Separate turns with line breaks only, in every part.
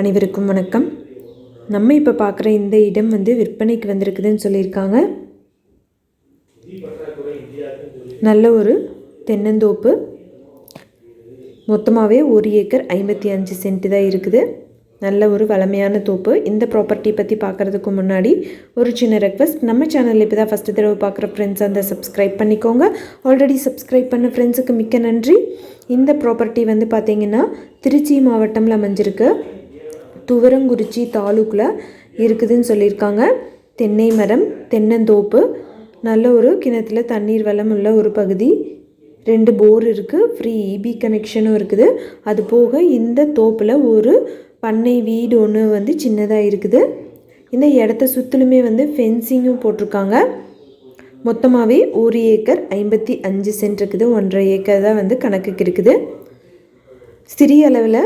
அனைவருக்கும் வணக்கம். நம்ம இப்போ பார்க்குற இந்த இடம் வந்து விற்பனைக்கு வந்திருக்குதுன்னு சொல்லியிருக்காங்க. நல்ல ஒரு தென்னந்தோப்பு. மொத்தமாகவே ஒரு ஏக்கர் ஐம்பத்தி அஞ்சு சென்ட் தான் இருக்குது. நல்ல ஒரு வளமையான தோப்பு. இந்த ப்ராப்பர்ட்டி பற்றி பார்க்குறதுக்கு முன்னாடி ஒரு சின்ன ரெக்வஸ்ட் நம்ம சேனலில் இப்போ தான் ஃபஸ்ட்டு தடவை பார்க்குற ஃப்ரெண்ட்ஸ் அந்த சப்ஸ்கிரைப் பண்ணிக்கோங்க. ஆல்ரெடி சப்ஸ்கிரைப் பண்ண ஃப்ரெண்ட்ஸுக்கு மிக்க நன்றி. இந்த ப்ராப்பர்ட்டி வந்து பார்த்திங்கன்னா திருச்சி மாவட்டம்ல அமைஞ்சிருக்கு. துவரங்குறிச்சி தாலுக்கில் இருக்குதுன்னு சொல்லியிருக்காங்க. தென்னை மரம் தென்னந்தோப்பு நல்ல ஒரு கிணத்துல தண்ணீர் வளம் உள்ள ஒரு பகுதி. ரெண்டு போர் இருக்குது ஃப்ரீ இபி கனெக்ஷனும் இருக்குது. அது போக இந்த தோப்பில் ஒரு பண்ணை வீடு ஒன்று வந்து சின்னதாக இருக்குது. இந்த இடத்த சுற்றிலுமே வந்து ஃபென்சிங்கும் போட்டிருக்காங்க. மொத்தமாகவே ஒரு ஏக்கர் ஐம்பத்தி அஞ்சு சென்ட் இருக்குது. ஒன்றரை ஏக்கர் தான் வந்து கணக்குக்கு இருக்குது. சிறிய அளவில்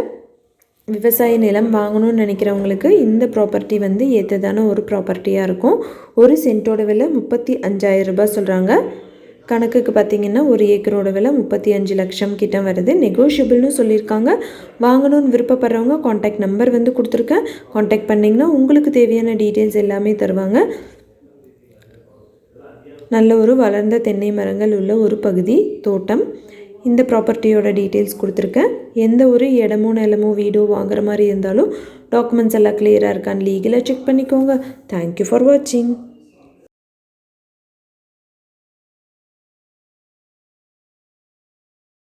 விவசாய நிலம் வாங்கணும்னு நினைக்கிறவங்களுக்கு இந்த ப்ராப்பர்ட்டி வந்து ஏற்றதான ஒரு ப்ராப்பர்ட்டியாக இருக்கும். ஒரு சென்ட்டோட விலை முப்பத்தி அஞ்சாயிரம் ரூபாய் சொல்கிறாங்க கணக்குக்கு பார்த்தீங்கன்னா ஒரு ஏக்கரோட விலை முப்பத்தி அஞ்சு லட்சம் கிட்ட வருது. நெகோஷியபிள்னு சொல்லியிருக்காங்க. வாங்கணும்னு விருப்பப்படுறவங்க காண்டாக்ட் நம்பர் வந்து கொடுத்துருக்கேன். காண்டாக்ட் பண்ணிங்கன்னா உங்களுக்கு தேவையான டீட்டெயில்ஸ் எல்லாமே தருவாங்க. நல்ல ஒரு வளர்ந்த தென்னை மரங்கள் உள்ள ஒரு பகுதி தோட்டம். இந்த ப்ராப்பர்ட்டியோட டீட்டெயில்ஸ் கொடுத்துருக்கேன். எந்த ஒரு இடமோ நிலமோ வீடோ வாங்குற மாதிரி இருந்தாலும் டாக்குமெண்ட்ஸ் எல்லாம் கிளியராக இருக்கான்னு லீகலாக செக் பண்ணிக்கோங்க. தேங்க்யூ ஃபார் வாட்சிங்